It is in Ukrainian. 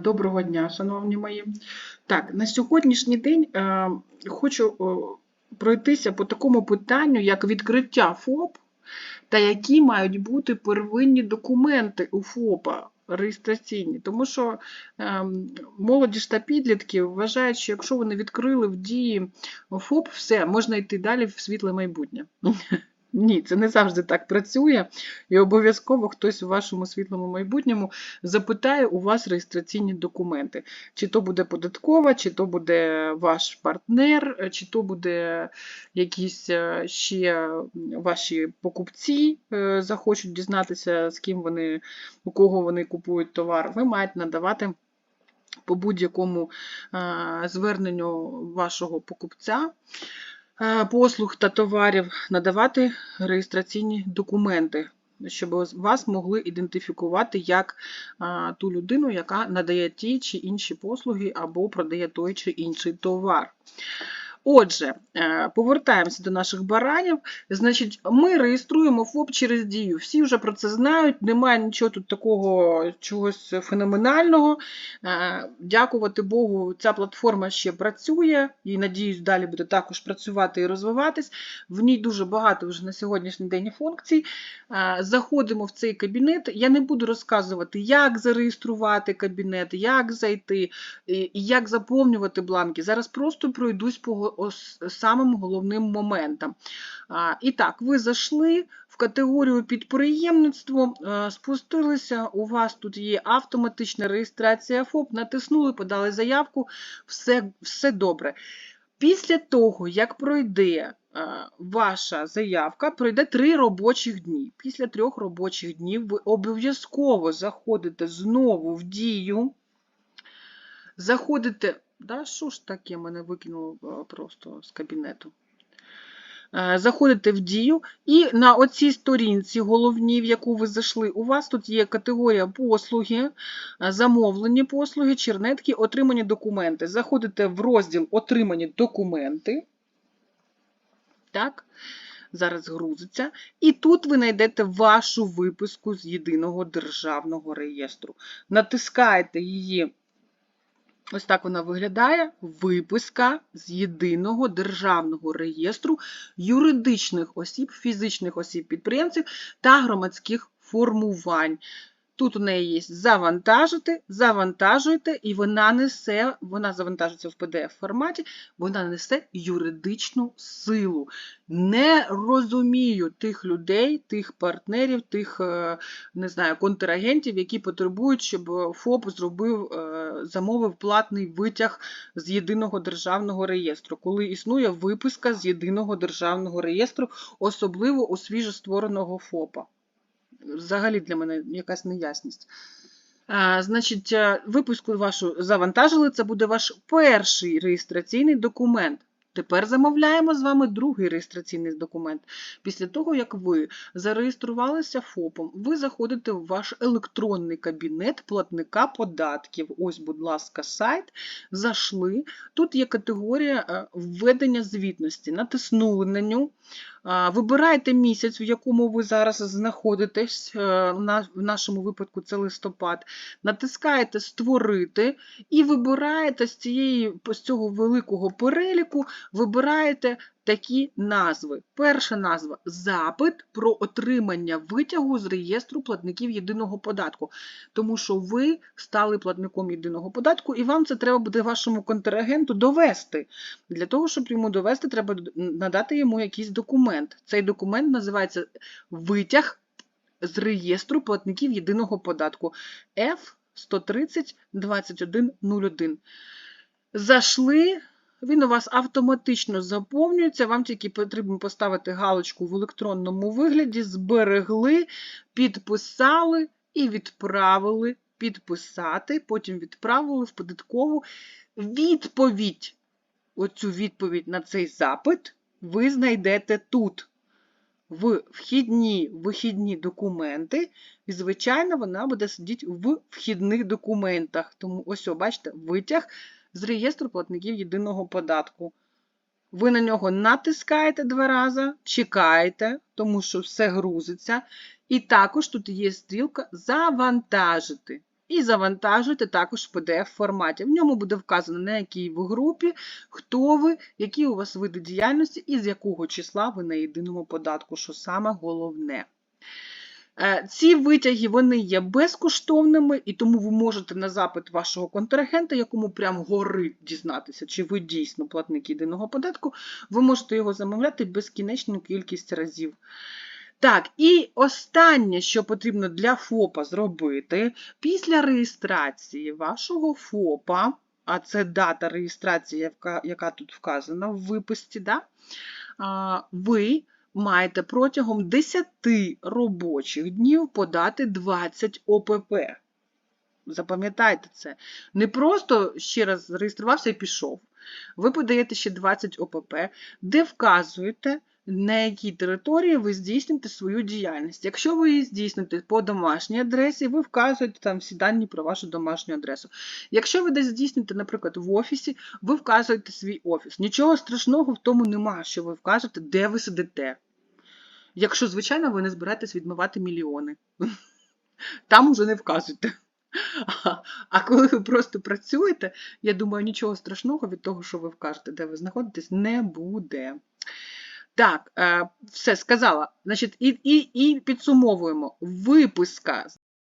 Доброго дня, шановні мої. Так, на сьогоднішній день е, хочу пройтися по такому питанню, як відкриття ФОП та які мають бути первинні документи у ФОПа реєстраційні. Тому що е, молоді ж та підлітки вважають, що якщо вони відкрили в дії ФОП, все, можна йти далі в світле майбутнє. Ні, це не завжди так працює, і обов'язково хтось у вашому світлому майбутньому запитає у вас реєстраційні документи. Чи то буде податкова, чи то буде ваш партнер, чи то буде якісь е, ще ваші покупці е, захочуть дізнатися, з ким вони, у кого вони купують товар. Ви маєте надавати по будь-якому е, зверненню вашого покупця послуг та товарів надавати реєстраційні документи, щоб вас могли ідентифікувати як ту людину, яка надає ті чи інші послуги або продає той чи інший товар. Отже, е, повертаємося до наших баранів. Значить, ми реєструємо ФОП через дію. Всі вже про це знають, немає нічого тут такого чогось феноменального. Е, Дякувати Богу, ця платформа ще працює і, надіюсь, далі буде також працювати і розвиватись. В ній дуже багато вже на сьогоднішній день функцій. Е, Заходимо в цей кабінет. Я не буду розказувати, як зареєструвати кабінет, як зайти, і як заповнювати бланки. Зараз просто пройдусь по самим головним моментам. А, І так, ви зайшли в категорію підприємництво, е, спустилися, у вас тут є автоматична реєстрація ФОП, натиснули, подали заявку, все, все добре. Після того, як пройде е, ваша заявка, пройде три робочих дні. Після трьох робочих днів ви обов'язково заходите знову в дію, заходите. Да, що ж таке мене викинуло е, просто з кабінету? Е, Заходите в дію, і на оцій сторінці головній, в яку ви зайшли, у вас тут є категорія послуги, е, замовлені послуги, чернетки, отримані документи. Заходите в розділ Отримані документи. Так, зараз грузиться. І тут ви знайдете вашу виписку з єдиного державного реєстру. Натискаєте її. Ось так вона виглядає. Виписка з єдиного державного реєстру юридичних осіб, фізичних осіб підприємців та громадських формувань. Тут у неї є завантажити, завантажуєте, і вона несе, вона завантажується в PDF форматі, вона несе юридичну силу. Не розумію тих людей, тих партнерів, тих е, не знаю, контрагентів, які потребують, щоб ФОП зробив, е, замовив платний витяг з єдиного державного реєстру, коли існує виписка з єдиного державного реєстру, особливо у свіжоствореного ФОПа. Взагалі для мене якась неясність. А, Значить, виписку випуску вашу завантажили, це буде ваш перший реєстраційний документ. Тепер замовляємо з вами другий реєстраційний документ. Після того, як ви зареєструвалися ФОПом, ви заходите в ваш електронний кабінет платника податків. Ось, будь ласка, сайт. Зайшли. Тут є категорія е, введення звітності. Натиснули на ню. Вибирайте місяць, в якому ви зараз знаходитесь. е, В нашому випадку це листопад. Натискаєте Створити і вибираєте з, цієї, з цього великого переліку, вибираєте такі назви. Перша назва запит про отримання витягу з реєстру платників єдиного податку. Тому що ви стали платником єдиного податку, і вам це треба буде вашому контрагенту довести. Для того, щоб йому довести, треба надати йому якийсь документ. Цей документ називається витяг з реєстру платників єдиного податку F130 2101. Зайшли, він у вас автоматично заповнюється, вам тільки потрібно поставити галочку в електронному вигляді, зберегли, підписали і відправили підписати, потім відправили в податкову відповідь. Оцю відповідь на цей запит ви знайдете тут, в вхідні вихідні документи, і, звичайно, вона буде сидіти в вхідних документах. Тому ось, бачите, витяг з реєстру платників єдиного податку. Ви на нього натискаєте два рази, чекаєте, тому що все грузиться. І також тут є стрілка Завантажити. і завантажуйте також в PDF форматі. В ньому буде вказано, на якій ви групі, хто ви, які у вас види діяльності і з якого числа ви на єдиному податку, що саме головне. Е, Ці витяги вони є безкоштовними, і тому ви можете на запит вашого контрагента, якому прям горить дізнатися, чи ви дійсно платник єдиного податку, ви можете його замовляти безкінечну кількість разів. Так, і останнє, що потрібно для ФОПа зробити, після реєстрації вашого ФОПа, а це дата реєстрації, яка тут вказана в виписці, да? ви маєте протягом 10 робочих днів подати 20 ОПП. Запам'ятайте це. Не просто ще раз зареєструвався і пішов. Ви подаєте ще 20 ОПП, де вказуєте, на якій території ви здійсните свою діяльність. Якщо ви її здійсните по домашній адресі, ви вказуєте там всі дані про вашу домашню адресу. Якщо ви десь здійсните, наприклад, в офісі, ви вказуєте свій офіс. Нічого страшного в тому немає, що ви вкажете, де ви сидите. Якщо, звичайно, ви не збираєтесь відмивати мільйони. Там уже не вказуйте. А коли ви просто працюєте, я думаю, нічого страшного від того, що ви вкажете, де ви знаходитесь, не буде. Так, е, все сказала. Значить, і, і, і підсумовуємо. Виписка